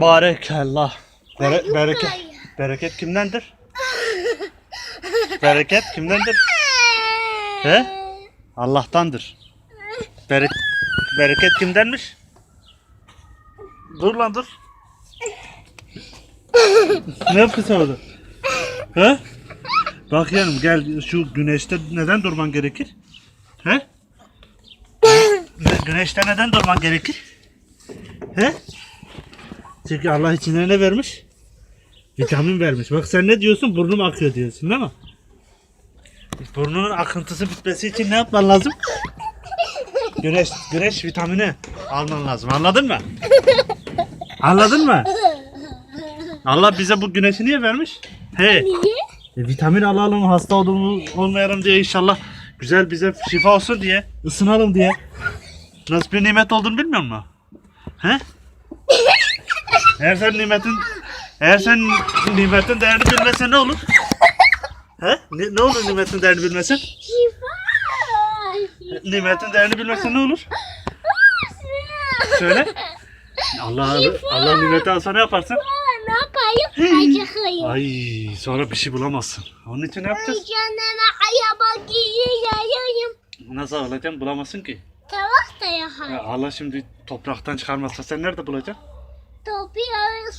Barekallah. Bere- bereket, bereket kimdendir? Bereket kimdendir? He? Allah'tandır. Bere- bereket kimdenmiş? Dur lan dur. ne yapıyorsun orada? He? Bak yanım gel şu güneşte neden durman gerekir? He? Gü- Güneşte neden durman gerekir? He? Çünkü Allah içine ne vermiş? Vitamin vermiş. Bak sen ne diyorsun? Burnum akıyor diyorsun değil mi? Burnunun akıntısı bitmesi için ne yapman lazım? Güneş, güneş vitamini alman lazım. Anladın mı? Anladın mı? Allah bize bu güneşi niye vermiş? He. Niye? E, vitamin alalım, hasta olduğumuz olmayalım diye inşallah güzel bize şifa olsun diye, ısınalım diye. Nasıl bir nimet olduğunu bilmiyor musun? He? Eğer sen nimetin eğer sen nimetin değerini bilmesen ne olur? He? Ne, ne olur nimetin değerini bilmesen? Nimetin değerini bilmesen ne olur? Söyle. Allah Allah nimeti alsa ne yaparsın? Ne yapayım? Acıkayım. Ay sonra bir şey bulamazsın. Onun için ne yapacağız? Canıma ayaba giyiyorum. Nasıl alacaksın? Bulamazsın ki. Tavak da Ya yakar. Allah şimdi topraktan çıkarmazsa sen nerede bulacaksın? 有病啊那个